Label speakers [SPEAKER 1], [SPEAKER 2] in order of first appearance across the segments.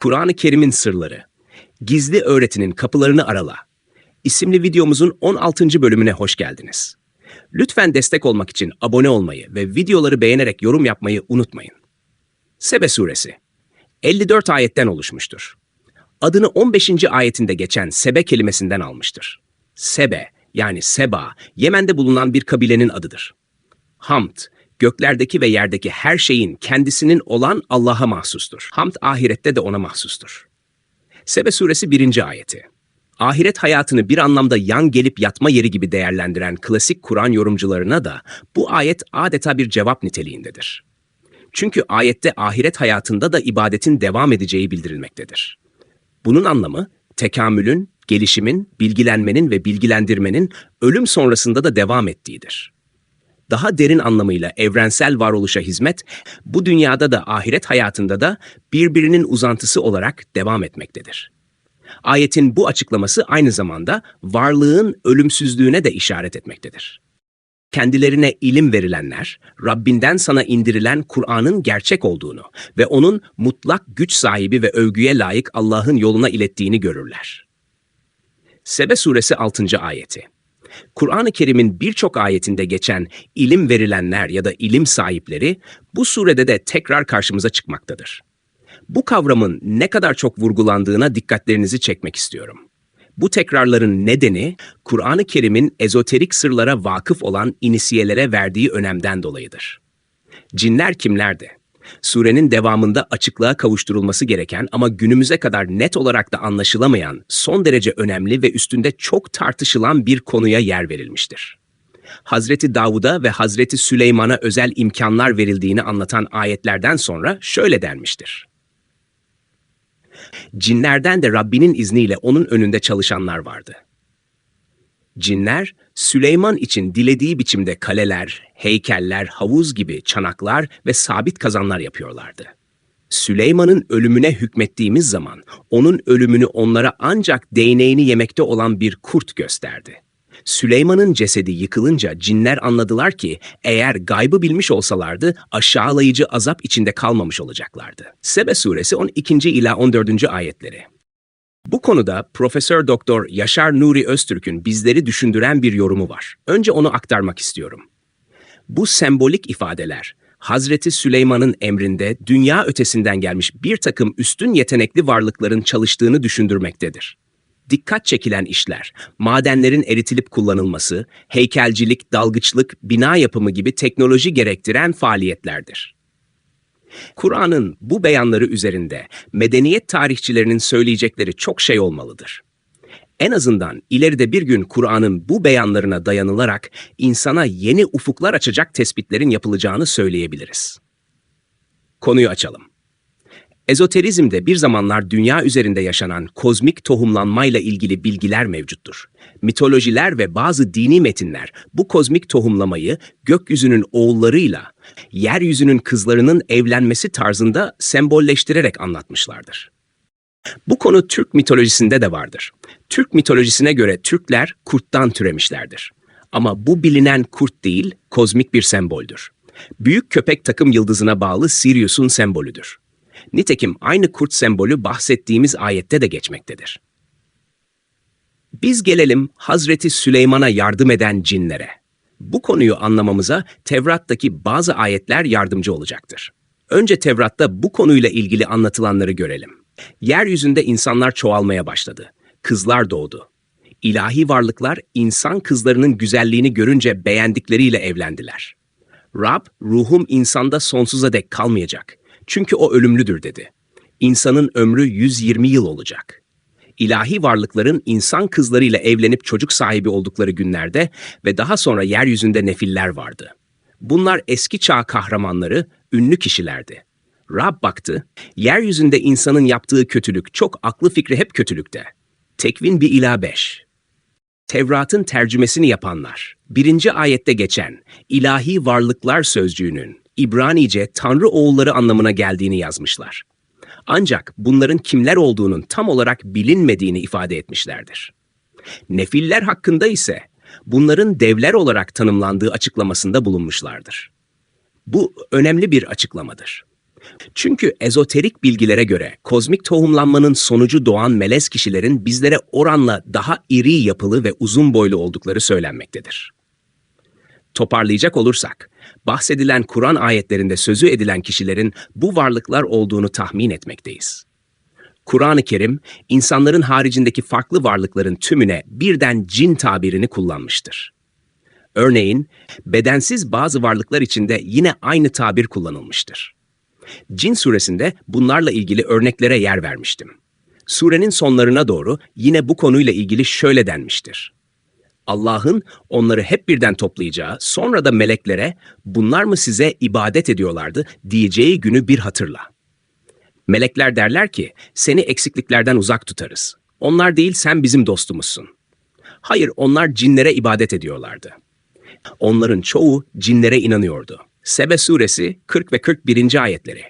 [SPEAKER 1] Kur'an-ı Kerim'in sırları. Gizli öğretinin kapılarını arala. İsimli videomuzun 16. bölümüne hoş geldiniz. Lütfen destek olmak için abone olmayı ve videoları beğenerek yorum yapmayı unutmayın. Sebe suresi 54 ayetten oluşmuştur. Adını 15. ayetinde geçen Sebe kelimesinden almıştır. Sebe yani Seba, Yemen'de bulunan bir kabilenin adıdır. Hamd, göklerdeki ve yerdeki her şeyin kendisinin olan Allah'a mahsustur. Hamd ahirette de ona mahsustur. Sebe suresi 1. ayeti. Ahiret hayatını bir anlamda yan gelip yatma yeri gibi değerlendiren klasik Kur'an yorumcularına da bu ayet adeta bir cevap niteliğindedir. Çünkü ayette ahiret hayatında da ibadetin devam edeceği bildirilmektedir. Bunun anlamı tekamülün, gelişimin, bilgilenmenin ve bilgilendirmenin ölüm sonrasında da devam ettiğidir. Daha derin anlamıyla evrensel varoluşa hizmet, bu dünyada da ahiret hayatında da birbirinin uzantısı olarak devam etmektedir. Ayetin bu açıklaması aynı zamanda varlığın ölümsüzlüğüne de işaret etmektedir. Kendilerine ilim verilenler, Rabbinden sana indirilen Kur'an'ın gerçek olduğunu ve onun mutlak güç sahibi ve övgüye layık Allah'ın yoluna ilettiğini görürler. Sebe suresi 6. ayeti. Kur'an-ı Kerim'in birçok ayetinde geçen ilim verilenler ya da ilim sahipleri bu surede de tekrar karşımıza çıkmaktadır. Bu kavramın ne kadar çok vurgulandığına dikkatlerinizi çekmek istiyorum. Bu tekrarların nedeni Kur'an-ı Kerim'in ezoterik sırlara vakıf olan inisiyelere verdiği önemden dolayıdır. Cinler kimlerdi? Surenin devamında açıklığa kavuşturulması gereken ama günümüze kadar net olarak da anlaşılamayan, son derece önemli ve üstünde çok tartışılan bir konuya yer verilmiştir. Hazreti Davud'a ve Hazreti Süleyman'a özel imkanlar verildiğini anlatan ayetlerden sonra şöyle denmiştir. Cinlerden de Rabbinin izniyle onun önünde çalışanlar vardı. Cinler, Süleyman için dilediği biçimde kaleler, heykeller, havuz gibi çanaklar ve sabit kazanlar yapıyorlardı. Süleyman'ın ölümüne hükmettiğimiz zaman onun ölümünü onlara ancak değneğini yemekte olan bir kurt gösterdi. Süleyman'ın cesedi yıkılınca cinler anladılar ki eğer gaybı bilmiş olsalardı aşağılayıcı azap içinde kalmamış olacaklardı. Sebe suresi 12. ila 14. ayetleri. Bu konuda Profesör Doktor Yaşar Nuri Öztürk'ün bizleri düşündüren bir yorumu var. Önce onu aktarmak istiyorum. Bu sembolik ifadeler Hazreti Süleyman'ın emrinde dünya ötesinden gelmiş bir takım üstün yetenekli varlıkların çalıştığını düşündürmektedir. Dikkat çekilen işler, madenlerin eritilip kullanılması, heykelcilik, dalgıçlık, bina yapımı gibi teknoloji gerektiren faaliyetlerdir. Kur'an'ın bu beyanları üzerinde medeniyet tarihçilerinin söyleyecekleri çok şey olmalıdır. En azından ileride bir gün Kur'an'ın bu beyanlarına dayanılarak insana yeni ufuklar açacak tespitlerin yapılacağını söyleyebiliriz. Konuyu açalım. Ezoterizmde bir zamanlar dünya üzerinde yaşanan kozmik tohumlanmayla ilgili bilgiler mevcuttur. Mitolojiler ve bazı dini metinler bu kozmik tohumlamayı gökyüzünün oğullarıyla yeryüzünün kızlarının evlenmesi tarzında sembolleştirerek anlatmışlardır. Bu konu Türk mitolojisinde de vardır. Türk mitolojisine göre Türkler kurttan türemişlerdir. Ama bu bilinen kurt değil, kozmik bir semboldür. Büyük köpek takım yıldızına bağlı Sirius'un sembolüdür. Nitekim aynı kurt sembolü bahsettiğimiz ayette de geçmektedir. Biz gelelim Hazreti Süleyman'a yardım eden cinlere. Bu konuyu anlamamıza Tevrat'taki bazı ayetler yardımcı olacaktır. Önce Tevrat'ta bu konuyla ilgili anlatılanları görelim. Yeryüzünde insanlar çoğalmaya başladı. Kızlar doğdu. İlahi varlıklar insan kızlarının güzelliğini görünce beğendikleriyle evlendiler. Rab, ruhum insanda sonsuza dek kalmayacak. Çünkü o ölümlüdür dedi. İnsanın ömrü 120 yıl olacak. İlahi varlıkların insan kızlarıyla evlenip çocuk sahibi oldukları günlerde ve daha sonra yeryüzünde nefiller vardı. Bunlar eski çağ kahramanları, ünlü kişilerdi. Rab baktı, yeryüzünde insanın yaptığı kötülük çok aklı fikri hep kötülükte. Tekvin 1 ila 5. Tevrat'ın tercümesini yapanlar, birinci ayette geçen ilahi varlıklar sözcüğünün İbranice Tanrı oğulları anlamına geldiğini yazmışlar. Ancak bunların kimler olduğunun tam olarak bilinmediğini ifade etmişlerdir. Nefiller hakkında ise bunların devler olarak tanımlandığı açıklamasında bulunmuşlardır. Bu önemli bir açıklamadır. Çünkü ezoterik bilgilere göre kozmik tohumlanmanın sonucu doğan melez kişilerin bizlere oranla daha iri yapılı ve uzun boylu oldukları söylenmektedir. Toparlayacak olursak, bahsedilen Kur'an ayetlerinde sözü edilen kişilerin bu varlıklar olduğunu tahmin etmekteyiz. Kur'an-ı Kerim, insanların haricindeki farklı varlıkların tümüne birden cin tabirini kullanmıştır. Örneğin, bedensiz bazı varlıklar içinde yine aynı tabir kullanılmıştır. Cin suresinde bunlarla ilgili örneklere yer vermiştim. Surenin sonlarına doğru yine bu konuyla ilgili şöyle denmiştir. Allah'ın onları hep birden toplayacağı, sonra da meleklere bunlar mı size ibadet ediyorlardı diyeceği günü bir hatırla. Melekler derler ki seni eksikliklerden uzak tutarız. Onlar değil sen bizim dostumuzsun. Hayır onlar cinlere ibadet ediyorlardı. Onların çoğu cinlere inanıyordu. Sebe suresi 40 ve 41. ayetleri.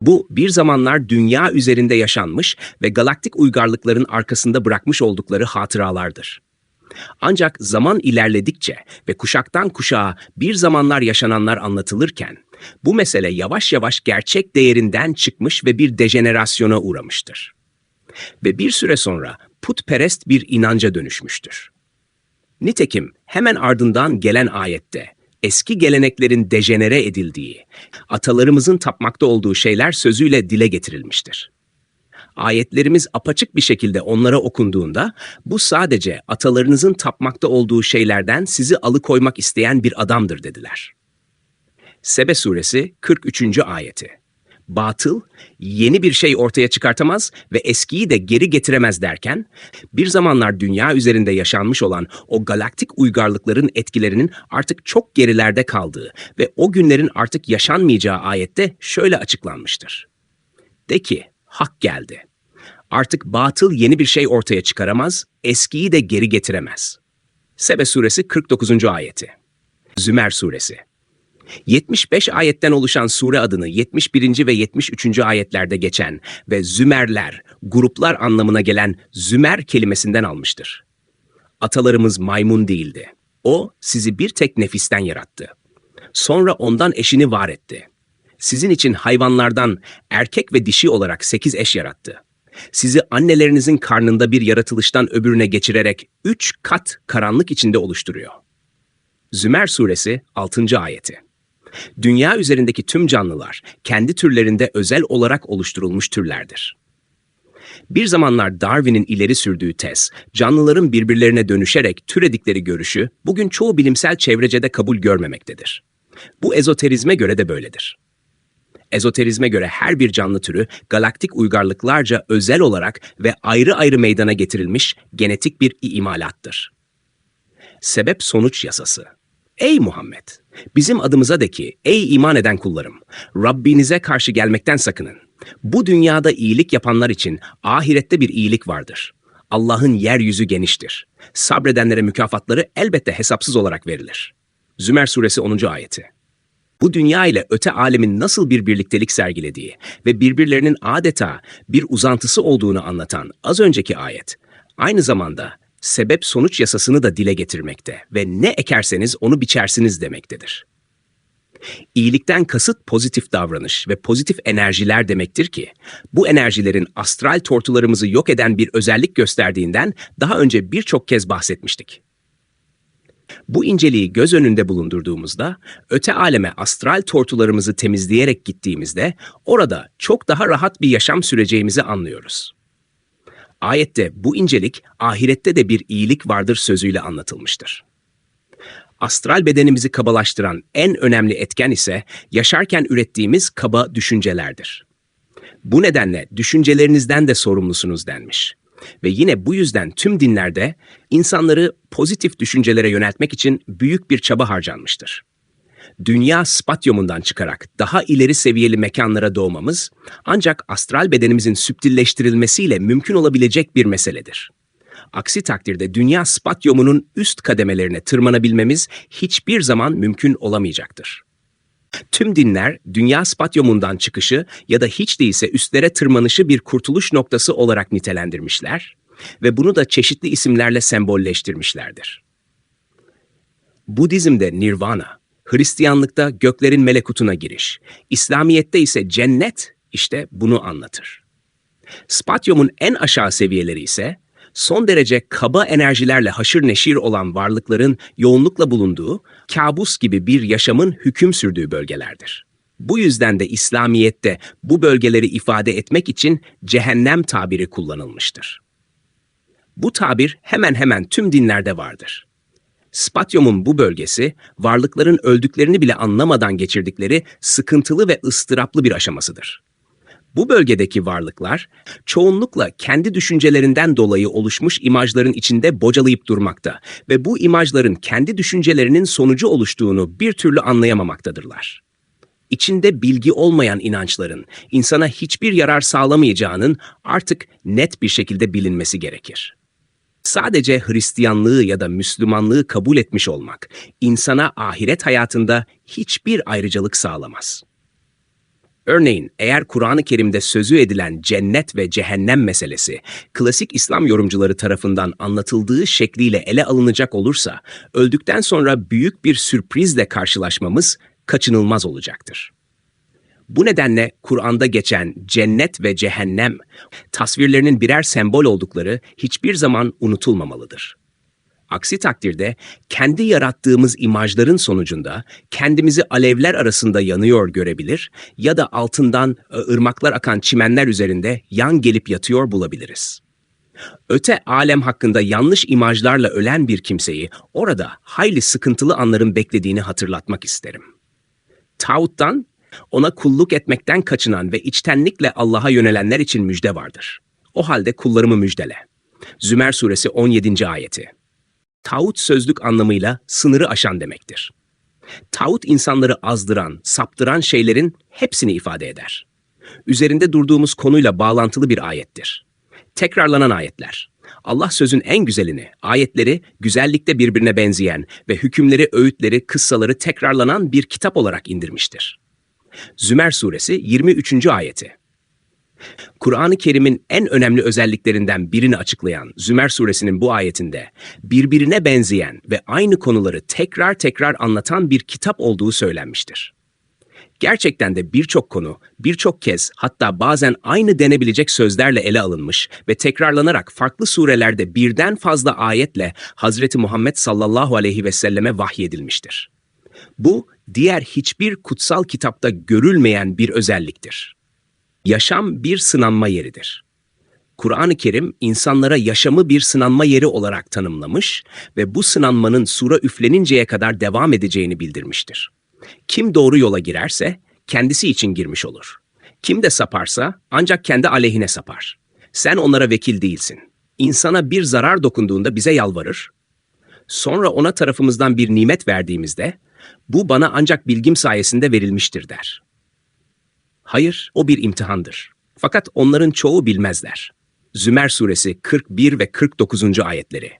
[SPEAKER 1] Bu bir zamanlar dünya üzerinde yaşanmış ve galaktik uygarlıkların arkasında bırakmış oldukları hatıralardır. Ancak zaman ilerledikçe ve kuşaktan kuşağa bir zamanlar yaşananlar anlatılırken bu mesele yavaş yavaş gerçek değerinden çıkmış ve bir dejenerasyona uğramıştır. Ve bir süre sonra putperest bir inanca dönüşmüştür. Nitekim hemen ardından gelen ayette eski geleneklerin dejenere edildiği, atalarımızın tapmakta olduğu şeyler sözüyle dile getirilmiştir. Ayetlerimiz apaçık bir şekilde onlara okunduğunda bu sadece atalarınızın tapmakta olduğu şeylerden sizi alıkoymak isteyen bir adamdır dediler. Sebe suresi 43. ayeti. Batıl, yeni bir şey ortaya çıkartamaz ve eskiyi de geri getiremez derken, bir zamanlar dünya üzerinde yaşanmış olan o galaktik uygarlıkların etkilerinin artık çok gerilerde kaldığı ve o günlerin artık yaşanmayacağı ayette şöyle açıklanmıştır. De ki, hak geldi. Artık batıl yeni bir şey ortaya çıkaramaz, eskiyi de geri getiremez. Sebe suresi 49. ayeti. Zümer suresi 75 ayetten oluşan sure adını 71. ve 73. ayetlerde geçen ve Zümerler, gruplar anlamına gelen Zümer kelimesinden almıştır. Atalarımız maymun değildi. O sizi bir tek nefisten yarattı. Sonra ondan eşini var etti. Sizin için hayvanlardan erkek ve dişi olarak sekiz eş yarattı. Sizi annelerinizin karnında bir yaratılıştan öbürüne geçirerek üç kat karanlık içinde oluşturuyor. Zümer suresi 6. ayeti. Dünya üzerindeki tüm canlılar kendi türlerinde özel olarak oluşturulmuş türlerdir. Bir zamanlar Darwin'in ileri sürdüğü tez, canlıların birbirlerine dönüşerek türedikleri görüşü bugün çoğu bilimsel çevrecede kabul görmemektedir. Bu ezoterizme göre de böyledir. Ezoterizme göre her bir canlı türü galaktik uygarlıklarca özel olarak ve ayrı ayrı meydana getirilmiş genetik bir imalattır. Sebep sonuç yasası. Ey Muhammed! Bizim adımıza de ki, ey iman eden kullarım, Rabbinize karşı gelmekten sakının. Bu dünyada iyilik yapanlar için ahirette bir iyilik vardır. Allah'ın yeryüzü geniştir. Sabredenlere mükafatları elbette hesapsız olarak verilir. Zümer suresi 10. ayeti. Bu dünya ile öte alemin nasıl bir birliktelik sergilediği ve birbirlerinin adeta bir uzantısı olduğunu anlatan az önceki ayet, aynı zamanda sebep sonuç yasasını da dile getirmekte ve ne ekerseniz onu biçersiniz demektedir. İyilikten kasıt pozitif davranış ve pozitif enerjiler demektir ki, bu enerjilerin astral tortularımızı yok eden bir özellik gösterdiğinden daha önce birçok kez bahsetmiştik. Bu inceliği göz önünde bulundurduğumuzda, öte aleme astral tortularımızı temizleyerek gittiğimizde orada çok daha rahat bir yaşam süreceğimizi anlıyoruz. Ayette bu incelik ahirette de bir iyilik vardır sözüyle anlatılmıştır. Astral bedenimizi kabalaştıran en önemli etken ise yaşarken ürettiğimiz kaba düşüncelerdir. Bu nedenle düşüncelerinizden de sorumlusunuz denmiş. Ve yine bu yüzden tüm dinlerde insanları pozitif düşüncelere yöneltmek için büyük bir çaba harcanmıştır. Dünya spatyumundan çıkarak daha ileri seviyeli mekanlara doğmamız ancak astral bedenimizin süptilleştirilmesiyle mümkün olabilecek bir meseledir. Aksi takdirde dünya spatyumunun üst kademelerine tırmanabilmemiz hiçbir zaman mümkün olamayacaktır. Tüm dinler dünya spatyumundan çıkışı ya da hiç değilse üstlere tırmanışı bir kurtuluş noktası olarak nitelendirmişler ve bunu da çeşitli isimlerle sembolleştirmişlerdir. Budizm'de nirvana, Hristiyanlıkta göklerin melekutuna giriş, İslamiyet'te ise cennet işte bunu anlatır. Spatyum'un en aşağı seviyeleri ise son derece kaba enerjilerle haşır neşir olan varlıkların yoğunlukla bulunduğu, kabus gibi bir yaşamın hüküm sürdüğü bölgelerdir. Bu yüzden de İslamiyet'te bu bölgeleri ifade etmek için cehennem tabiri kullanılmıştır. Bu tabir hemen hemen tüm dinlerde vardır. Spatyum'un bu bölgesi, varlıkların öldüklerini bile anlamadan geçirdikleri sıkıntılı ve ıstıraplı bir aşamasıdır. Bu bölgedeki varlıklar çoğunlukla kendi düşüncelerinden dolayı oluşmuş imajların içinde bocalayıp durmakta ve bu imajların kendi düşüncelerinin sonucu oluştuğunu bir türlü anlayamamaktadırlar. İçinde bilgi olmayan inançların insana hiçbir yarar sağlamayacağının artık net bir şekilde bilinmesi gerekir. Sadece Hristiyanlığı ya da Müslümanlığı kabul etmiş olmak insana ahiret hayatında hiçbir ayrıcalık sağlamaz. Örneğin eğer Kur'an-ı Kerim'de sözü edilen cennet ve cehennem meselesi klasik İslam yorumcuları tarafından anlatıldığı şekliyle ele alınacak olursa öldükten sonra büyük bir sürprizle karşılaşmamız kaçınılmaz olacaktır. Bu nedenle Kur'an'da geçen cennet ve cehennem tasvirlerinin birer sembol oldukları hiçbir zaman unutulmamalıdır. Aksi takdirde kendi yarattığımız imajların sonucunda kendimizi alevler arasında yanıyor görebilir ya da altından e, ırmaklar akan çimenler üzerinde yan gelip yatıyor bulabiliriz. Öte alem hakkında yanlış imajlarla ölen bir kimseyi orada hayli sıkıntılı anların beklediğini hatırlatmak isterim. Tağuttan, ona kulluk etmekten kaçınan ve içtenlikle Allah'a yönelenler için müjde vardır. O halde kullarımı müjdele. Zümer suresi 17. ayeti. Tağut sözlük anlamıyla sınırı aşan demektir. Tağut insanları azdıran, saptıran şeylerin hepsini ifade eder. Üzerinde durduğumuz konuyla bağlantılı bir ayettir. Tekrarlanan ayetler. Allah sözün en güzelini, ayetleri güzellikte birbirine benzeyen ve hükümleri, öğütleri, kıssaları tekrarlanan bir kitap olarak indirmiştir. Zümer suresi 23. ayeti. Kur'an-ı Kerim'in en önemli özelliklerinden birini açıklayan Zümer suresinin bu ayetinde birbirine benzeyen ve aynı konuları tekrar tekrar anlatan bir kitap olduğu söylenmiştir. Gerçekten de birçok konu, birçok kez hatta bazen aynı denebilecek sözlerle ele alınmış ve tekrarlanarak farklı surelerde birden fazla ayetle Hazreti Muhammed sallallahu aleyhi ve selleme vahyedilmiştir. Bu diğer hiçbir kutsal kitapta görülmeyen bir özelliktir. Yaşam bir sınanma yeridir. Kur'an-ı Kerim insanlara yaşamı bir sınanma yeri olarak tanımlamış ve bu sınanmanın sura üfleninceye kadar devam edeceğini bildirmiştir. Kim doğru yola girerse kendisi için girmiş olur. Kim de saparsa ancak kendi aleyhine sapar. Sen onlara vekil değilsin. İnsana bir zarar dokunduğunda bize yalvarır. Sonra ona tarafımızdan bir nimet verdiğimizde bu bana ancak bilgim sayesinde verilmiştir der. Hayır, o bir imtihandır. Fakat onların çoğu bilmezler. Zümer suresi 41 ve 49. ayetleri.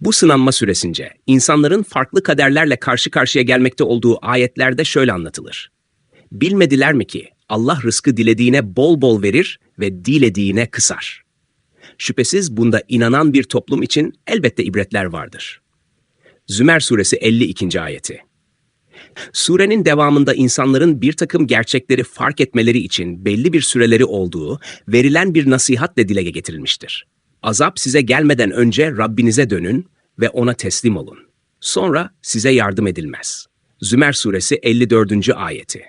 [SPEAKER 1] Bu sınanma süresince insanların farklı kaderlerle karşı karşıya gelmekte olduğu ayetlerde şöyle anlatılır. Bilmediler mi ki Allah rızkı dilediğine bol bol verir ve dilediğine kısar. Şüphesiz bunda inanan bir toplum için elbette ibretler vardır. Zümer suresi 52. ayeti. Surenin devamında insanların bir takım gerçekleri fark etmeleri için belli bir süreleri olduğu verilen bir nasihatle dile getirilmiştir. Azap size gelmeden önce Rabbinize dönün ve ona teslim olun. Sonra size yardım edilmez. Zümer suresi 54. ayeti.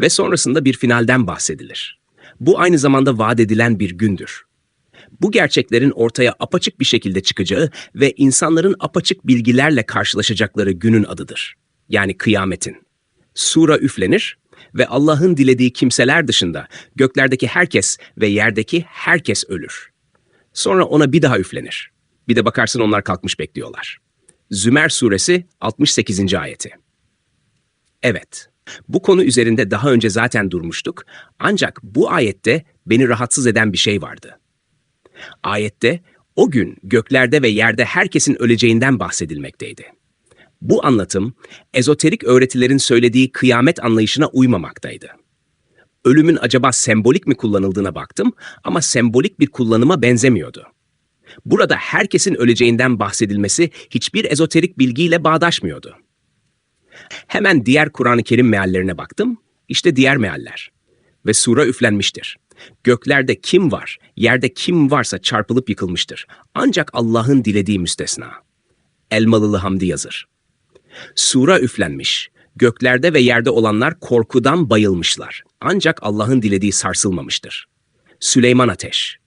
[SPEAKER 1] Ve sonrasında bir finalden bahsedilir. Bu aynı zamanda vaat edilen bir gündür. Bu gerçeklerin ortaya apaçık bir şekilde çıkacağı ve insanların apaçık bilgilerle karşılaşacakları günün adıdır yani kıyametin. Sura üflenir ve Allah'ın dilediği kimseler dışında göklerdeki herkes ve yerdeki herkes ölür. Sonra ona bir daha üflenir. Bir de bakarsın onlar kalkmış bekliyorlar. Zümer suresi 68. ayeti. Evet, bu konu üzerinde daha önce zaten durmuştuk ancak bu ayette beni rahatsız eden bir şey vardı. Ayette o gün göklerde ve yerde herkesin öleceğinden bahsedilmekteydi. Bu anlatım, ezoterik öğretilerin söylediği kıyamet anlayışına uymamaktaydı. Ölümün acaba sembolik mi kullanıldığına baktım ama sembolik bir kullanıma benzemiyordu. Burada herkesin öleceğinden bahsedilmesi hiçbir ezoterik bilgiyle bağdaşmıyordu. Hemen diğer Kur'an-ı Kerim meallerine baktım. İşte diğer mealler. Ve sura üflenmiştir. Göklerde kim var, yerde kim varsa çarpılıp yıkılmıştır. Ancak Allah'ın dilediği müstesna. Elmalılı Hamdi yazır. Sura üflenmiş. Göklerde ve yerde olanlar korkudan bayılmışlar. Ancak Allah'ın dilediği sarsılmamıştır. Süleyman Ateş.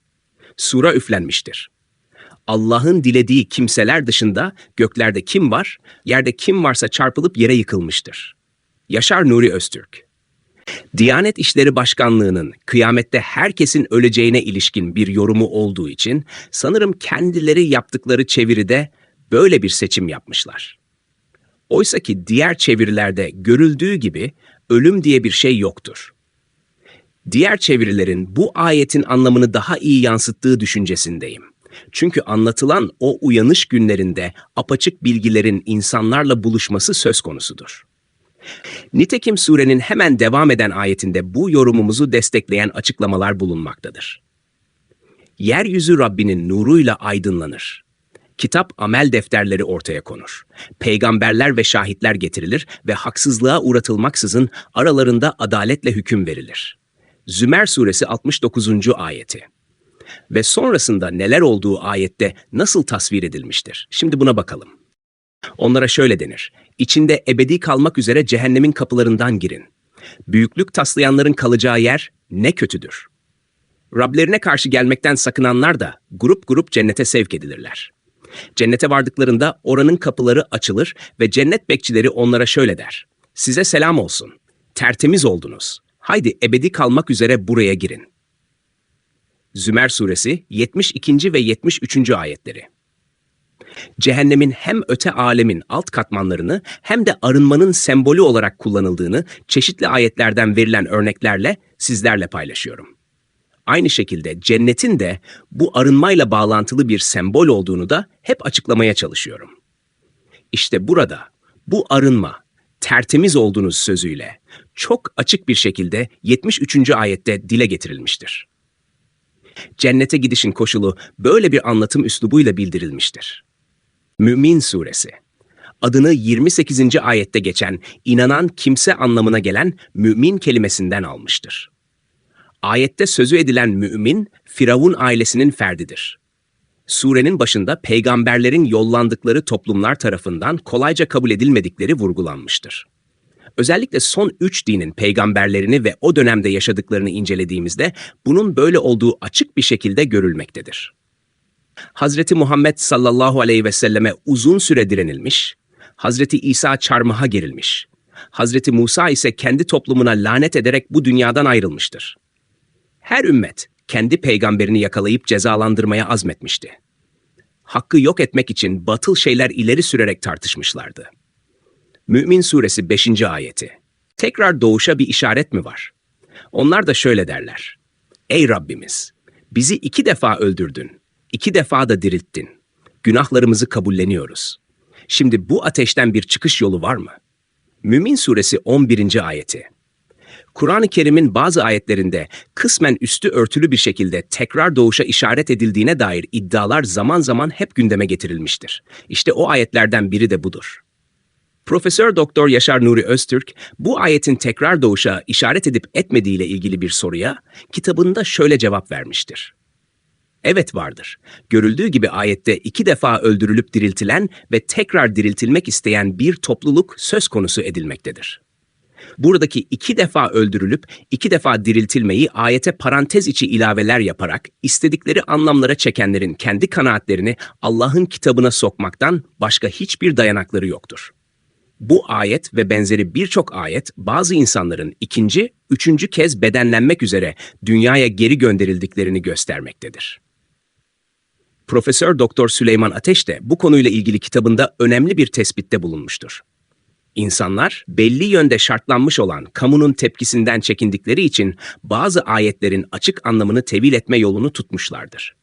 [SPEAKER 1] Sura üflenmiştir. Allah'ın dilediği kimseler dışında göklerde kim var, yerde kim varsa çarpılıp yere yıkılmıştır. Yaşar Nuri Öztürk. Diyanet İşleri Başkanlığı'nın kıyamette herkesin öleceğine ilişkin bir yorumu olduğu için sanırım kendileri yaptıkları çeviride böyle bir seçim yapmışlar. Oysa ki diğer çevirilerde görüldüğü gibi ölüm diye bir şey yoktur. Diğer çevirilerin bu ayetin anlamını daha iyi yansıttığı düşüncesindeyim. Çünkü anlatılan o uyanış günlerinde apaçık bilgilerin insanlarla buluşması söz konusudur. Nitekim surenin hemen devam eden ayetinde bu yorumumuzu destekleyen açıklamalar bulunmaktadır. Yeryüzü Rabbinin nuruyla aydınlanır. Kitap amel defterleri ortaya konur. Peygamberler ve şahitler getirilir ve haksızlığa uğratılmaksızın aralarında adaletle hüküm verilir. Zümer suresi 69. ayeti. Ve sonrasında neler olduğu ayette nasıl tasvir edilmiştir? Şimdi buna bakalım. Onlara şöyle denir. İçinde ebedi kalmak üzere cehennemin kapılarından girin. Büyüklük taslayanların kalacağı yer ne kötüdür. Rablerine karşı gelmekten sakınanlar da grup grup cennete sevk edilirler. Cennete vardıklarında oranın kapıları açılır ve cennet bekçileri onlara şöyle der. Size selam olsun. Tertemiz oldunuz. Haydi ebedi kalmak üzere buraya girin. Zümer suresi 72. ve 73. ayetleri. Cehennemin hem öte alemin alt katmanlarını hem de arınmanın sembolü olarak kullanıldığını çeşitli ayetlerden verilen örneklerle sizlerle paylaşıyorum. Aynı şekilde cennetin de bu arınmayla bağlantılı bir sembol olduğunu da hep açıklamaya çalışıyorum. İşte burada bu arınma, tertemiz olduğunuz sözüyle çok açık bir şekilde 73. ayette dile getirilmiştir. Cennete gidişin koşulu böyle bir anlatım üslubuyla bildirilmiştir. Mümin Suresi Adını 28. ayette geçen inanan kimse anlamına gelen mümin kelimesinden almıştır. Ayette sözü edilen mümin, Firavun ailesinin ferdidir. Surenin başında peygamberlerin yollandıkları toplumlar tarafından kolayca kabul edilmedikleri vurgulanmıştır. Özellikle son üç dinin peygamberlerini ve o dönemde yaşadıklarını incelediğimizde bunun böyle olduğu açık bir şekilde görülmektedir. Hazreti Muhammed sallallahu aleyhi ve selleme uzun süre direnilmiş, Hazreti İsa çarmıha gerilmiş, Hazreti Musa ise kendi toplumuna lanet ederek bu dünyadan ayrılmıştır. Her ümmet kendi peygamberini yakalayıp cezalandırmaya azmetmişti. Hakkı yok etmek için batıl şeyler ileri sürerek tartışmışlardı. Mümin Suresi 5. ayeti. Tekrar doğuşa bir işaret mi var? Onlar da şöyle derler. Ey Rabbimiz! Bizi iki defa öldürdün, iki defa da dirilttin. Günahlarımızı kabulleniyoruz. Şimdi bu ateşten bir çıkış yolu var mı? Mümin Suresi 11. ayeti. Kur'an-ı Kerim'in bazı ayetlerinde kısmen üstü örtülü bir şekilde tekrar doğuşa işaret edildiğine dair iddialar zaman zaman hep gündeme getirilmiştir. İşte o ayetlerden biri de budur. Profesör Doktor Yaşar Nuri Öztürk bu ayetin tekrar doğuşa işaret edip etmediği ile ilgili bir soruya kitabında şöyle cevap vermiştir. Evet vardır. Görüldüğü gibi ayette iki defa öldürülüp diriltilen ve tekrar diriltilmek isteyen bir topluluk söz konusu edilmektedir. Buradaki iki defa öldürülüp iki defa diriltilmeyi ayete parantez içi ilaveler yaparak istedikleri anlamlara çekenlerin kendi kanaatlerini Allah'ın kitabına sokmaktan başka hiçbir dayanakları yoktur. Bu ayet ve benzeri birçok ayet bazı insanların ikinci, üçüncü kez bedenlenmek üzere dünyaya geri gönderildiklerini göstermektedir. Profesör Doktor Süleyman Ateş de bu konuyla ilgili kitabında önemli bir tespitte bulunmuştur. İnsanlar belli yönde şartlanmış olan kamunun tepkisinden çekindikleri için bazı ayetlerin açık anlamını tevil etme yolunu tutmuşlardır.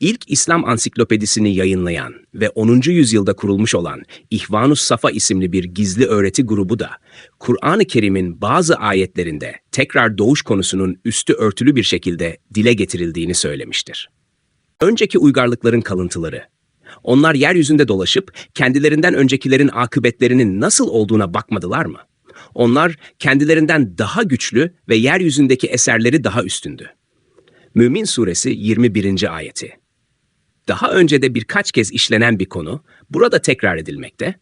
[SPEAKER 1] İlk İslam ansiklopedisini yayınlayan ve 10. yüzyılda kurulmuş olan İhvanus Safa isimli bir gizli öğreti grubu da Kur'an-ı Kerim'in bazı ayetlerinde tekrar doğuş konusunun üstü örtülü bir şekilde dile getirildiğini söylemiştir. Önceki uygarlıkların kalıntıları, Onlar yeryüzünde dolaşıp kendilerinden öncekilerin akıbetlerinin nasıl olduğuna bakmadılar mı? Onlar kendilerinden daha güçlü ve yeryüzündeki eserleri daha üstündü. Mümin Suresi 21. ayeti. Daha önce de birkaç kez işlenen bir konu burada tekrar edilmekte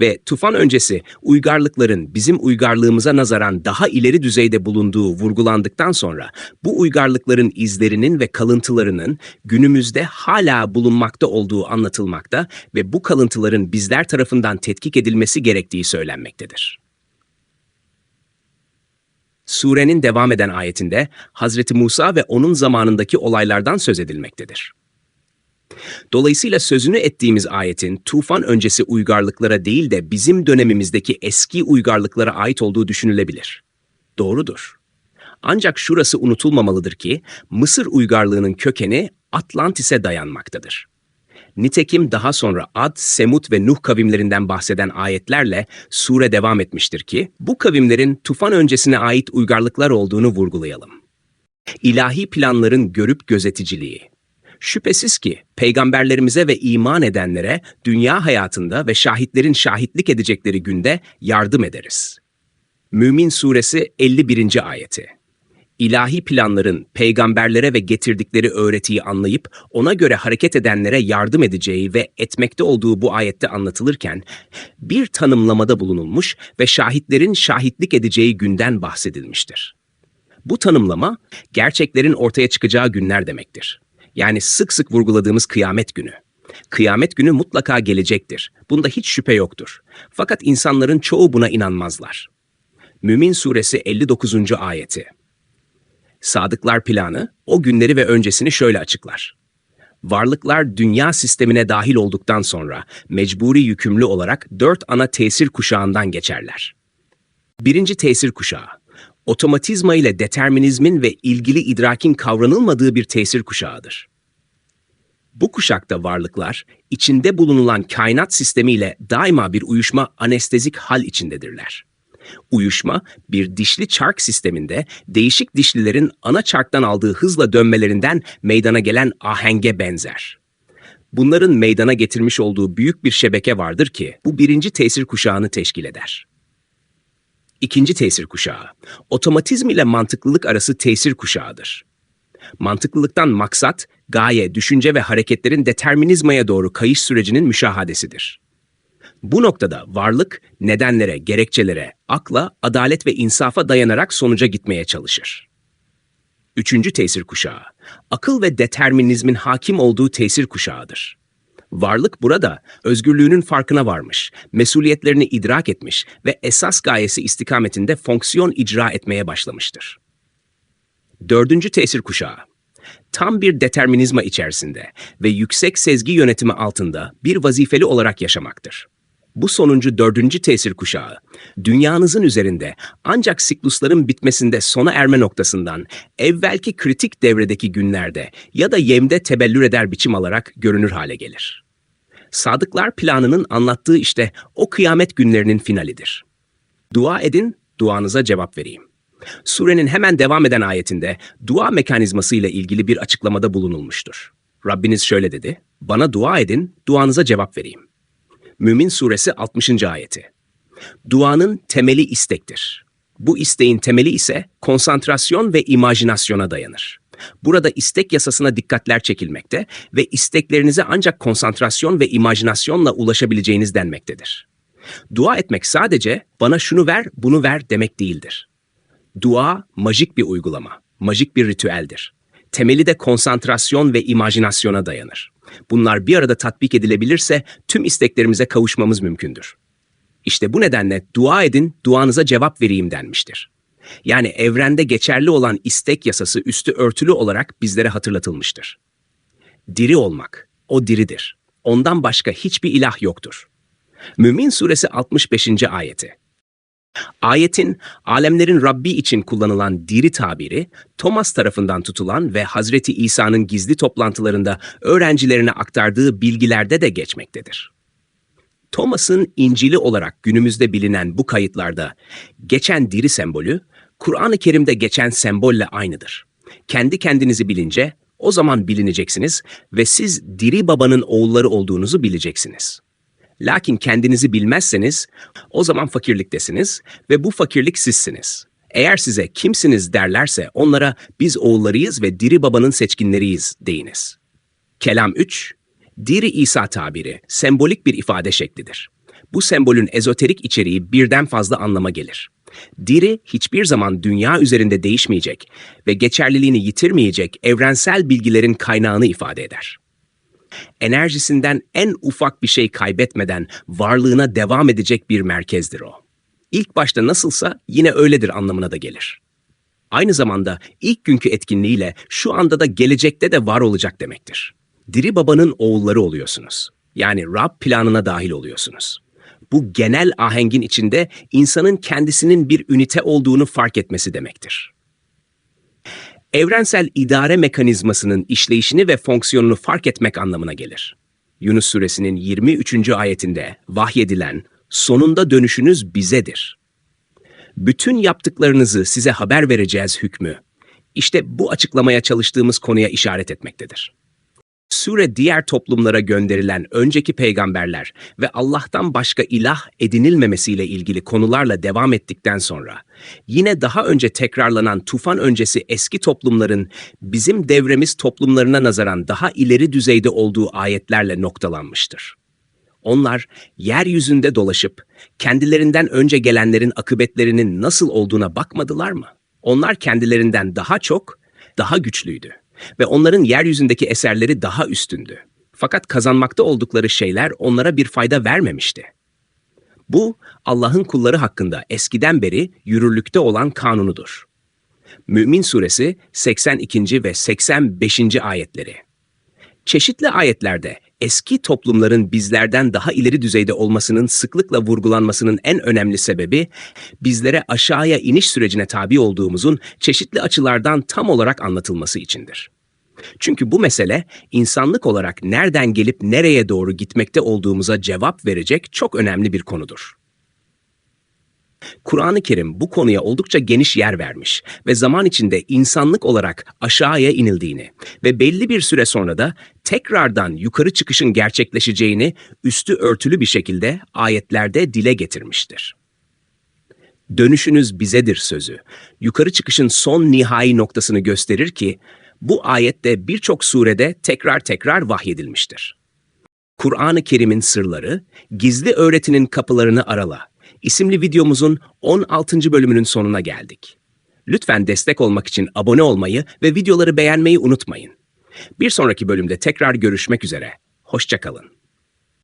[SPEAKER 1] ve tufan öncesi uygarlıkların bizim uygarlığımıza nazaran daha ileri düzeyde bulunduğu vurgulandıktan sonra bu uygarlıkların izlerinin ve kalıntılarının günümüzde hala bulunmakta olduğu anlatılmakta ve bu kalıntıların bizler tarafından tetkik edilmesi gerektiği söylenmektedir. Surenin devam eden ayetinde Hazreti Musa ve onun zamanındaki olaylardan söz edilmektedir. Dolayısıyla sözünü ettiğimiz ayetin tufan öncesi uygarlıklara değil de bizim dönemimizdeki eski uygarlıklara ait olduğu düşünülebilir. Doğrudur. Ancak şurası unutulmamalıdır ki Mısır uygarlığının kökeni Atlantis'e dayanmaktadır. Nitekim daha sonra Ad, Semut ve Nuh kavimlerinden bahseden ayetlerle sure devam etmiştir ki bu kavimlerin tufan öncesine ait uygarlıklar olduğunu vurgulayalım. İlahi planların görüp gözeticiliği. Şüphesiz ki peygamberlerimize ve iman edenlere dünya hayatında ve şahitlerin şahitlik edecekleri günde yardım ederiz. Mümin Suresi 51. ayeti. İlahi planların peygamberlere ve getirdikleri öğretiyi anlayıp ona göre hareket edenlere yardım edeceği ve etmekte olduğu bu ayette anlatılırken bir tanımlamada bulunulmuş ve şahitlerin şahitlik edeceği günden bahsedilmiştir. Bu tanımlama gerçeklerin ortaya çıkacağı günler demektir. Yani sık sık vurguladığımız kıyamet günü. Kıyamet günü mutlaka gelecektir. Bunda hiç şüphe yoktur. Fakat insanların çoğu buna inanmazlar. Mümin Suresi 59. ayeti. Sadıklar planı o günleri ve öncesini şöyle açıklar. Varlıklar dünya sistemine dahil olduktan sonra mecburi yükümlü olarak dört ana tesir kuşağından geçerler. Birinci tesir kuşağı, otomatizma ile determinizmin ve ilgili idrakin kavranılmadığı bir tesir kuşağıdır. Bu kuşakta varlıklar, içinde bulunulan kainat sistemiyle daima bir uyuşma anestezik hal içindedirler. Uyuşma, bir dişli çark sisteminde değişik dişlilerin ana çarktan aldığı hızla dönmelerinden meydana gelen ahenge benzer. Bunların meydana getirmiş olduğu büyük bir şebeke vardır ki bu birinci tesir kuşağını teşkil eder. İkinci tesir kuşağı, otomatizm ile mantıklılık arası tesir kuşağıdır. Mantıklılıktan maksat, gaye, düşünce ve hareketlerin determinizmaya doğru kayış sürecinin müşahadesidir. Bu noktada varlık, nedenlere, gerekçelere, akla, adalet ve insafa dayanarak sonuca gitmeye çalışır. Üçüncü tesir kuşağı, akıl ve determinizmin hakim olduğu tesir kuşağıdır. Varlık burada özgürlüğünün farkına varmış, mesuliyetlerini idrak etmiş ve esas gayesi istikametinde fonksiyon icra etmeye başlamıştır. Dördüncü tesir kuşağı, tam bir determinizma içerisinde ve yüksek sezgi yönetimi altında bir vazifeli olarak yaşamaktır. Bu sonuncu dördüncü tesir kuşağı, dünyanızın üzerinde ancak siklusların bitmesinde sona erme noktasından evvelki kritik devredeki günlerde ya da yemde tebellür eder biçim alarak görünür hale gelir. Sadıklar planının anlattığı işte o kıyamet günlerinin finalidir. Dua edin, duanıza cevap vereyim. Surenin hemen devam eden ayetinde dua mekanizması ile ilgili bir açıklamada bulunulmuştur. Rabbiniz şöyle dedi, bana dua edin, duanıza cevap vereyim. Mümin Suresi 60. ayeti. Duanın temeli istektir. Bu isteğin temeli ise konsantrasyon ve imajinasyona dayanır. Burada istek yasasına dikkatler çekilmekte ve isteklerinize ancak konsantrasyon ve imajinasyonla ulaşabileceğiniz denmektedir. Dua etmek sadece bana şunu ver, bunu ver demek değildir. Dua majik bir uygulama, majik bir ritüeldir. Temeli de konsantrasyon ve imajinasyona dayanır. Bunlar bir arada tatbik edilebilirse tüm isteklerimize kavuşmamız mümkündür. İşte bu nedenle dua edin, duanıza cevap vereyim denmiştir. Yani evrende geçerli olan istek yasası üstü örtülü olarak bizlere hatırlatılmıştır. Diri olmak, o diridir. Ondan başka hiçbir ilah yoktur. Mümin Suresi 65. ayeti. Ayetin alemlerin Rabbi için kullanılan diri tabiri, Thomas tarafından tutulan ve Hazreti İsa'nın gizli toplantılarında öğrencilerine aktardığı bilgilerde de geçmektedir. Thomas'ın İncil'i olarak günümüzde bilinen bu kayıtlarda geçen diri sembolü, Kur'an-ı Kerim'de geçen sembolle aynıdır. Kendi kendinizi bilince O zaman bilineceksiniz ve siz diri babanın oğulları olduğunuzu bileceksiniz. Lakin kendinizi bilmezseniz o zaman fakirliktesiniz ve bu fakirlik sizsiniz. Eğer size kimsiniz derlerse onlara biz oğullarıyız ve diri babanın seçkinleriyiz deyiniz. Kelam 3, Diri İsa tabiri sembolik bir ifade şeklidir. Bu sembolün ezoterik içeriği birden fazla anlama gelir. Diri hiçbir zaman dünya üzerinde değişmeyecek ve geçerliliğini yitirmeyecek evrensel bilgilerin kaynağını ifade eder. Enerjisinden en ufak bir şey kaybetmeden varlığına devam edecek bir merkezdir o. İlk başta nasılsa yine öyledir anlamına da gelir. Aynı zamanda ilk günkü etkinliğiyle şu anda da gelecekte de var olacak demektir. Diri babanın oğulları oluyorsunuz. Yani Rab planına dahil oluyorsunuz. Bu genel ahengin içinde insanın kendisinin bir ünite olduğunu fark etmesi demektir. Evrensel idare mekanizmasının işleyişini ve fonksiyonunu fark etmek anlamına gelir. Yunus suresinin 23. ayetinde vahyedilen sonunda dönüşünüz bizedir. Bütün yaptıklarınızı size haber vereceğiz hükmü. İşte bu açıklamaya çalıştığımız konuya işaret etmektedir. Sure diğer toplumlara gönderilen önceki peygamberler ve Allah'tan başka ilah edinilmemesiyle ilgili konularla devam ettikten sonra yine daha önce tekrarlanan tufan öncesi eski toplumların bizim devremiz toplumlarına nazaran daha ileri düzeyde olduğu ayetlerle noktalanmıştır. Onlar yeryüzünde dolaşıp kendilerinden önce gelenlerin akıbetlerinin nasıl olduğuna bakmadılar mı? Onlar kendilerinden daha çok, daha güçlüydü ve onların yeryüzündeki eserleri daha üstündü. Fakat kazanmakta oldukları şeyler onlara bir fayda vermemişti. Bu Allah'ın kulları hakkında eskiden beri yürürlükte olan kanunudur. Mümin Suresi 82. ve 85. ayetleri. Çeşitli ayetlerde eski toplumların bizlerden daha ileri düzeyde olmasının sıklıkla vurgulanmasının en önemli sebebi bizlere aşağıya iniş sürecine tabi olduğumuzun çeşitli açılardan tam olarak anlatılması içindir. Çünkü bu mesele insanlık olarak nereden gelip nereye doğru gitmekte olduğumuza cevap verecek çok önemli bir konudur. Kur'an-ı Kerim bu konuya oldukça geniş yer vermiş ve zaman içinde insanlık olarak aşağıya inildiğini ve belli bir süre sonra da tekrardan yukarı çıkışın gerçekleşeceğini üstü örtülü bir şekilde ayetlerde dile getirmiştir. Dönüşünüz bizedir sözü. Yukarı çıkışın son nihai noktasını gösterir ki bu ayette birçok surede tekrar tekrar vahyedilmiştir. Kur'an-ı Kerim'in sırları, gizli öğretinin kapılarını arala isimli videomuzun 16. bölümünün sonuna geldik. Lütfen destek olmak için abone olmayı ve videoları beğenmeyi unutmayın. Bir sonraki bölümde tekrar görüşmek üzere. Hoşçakalın.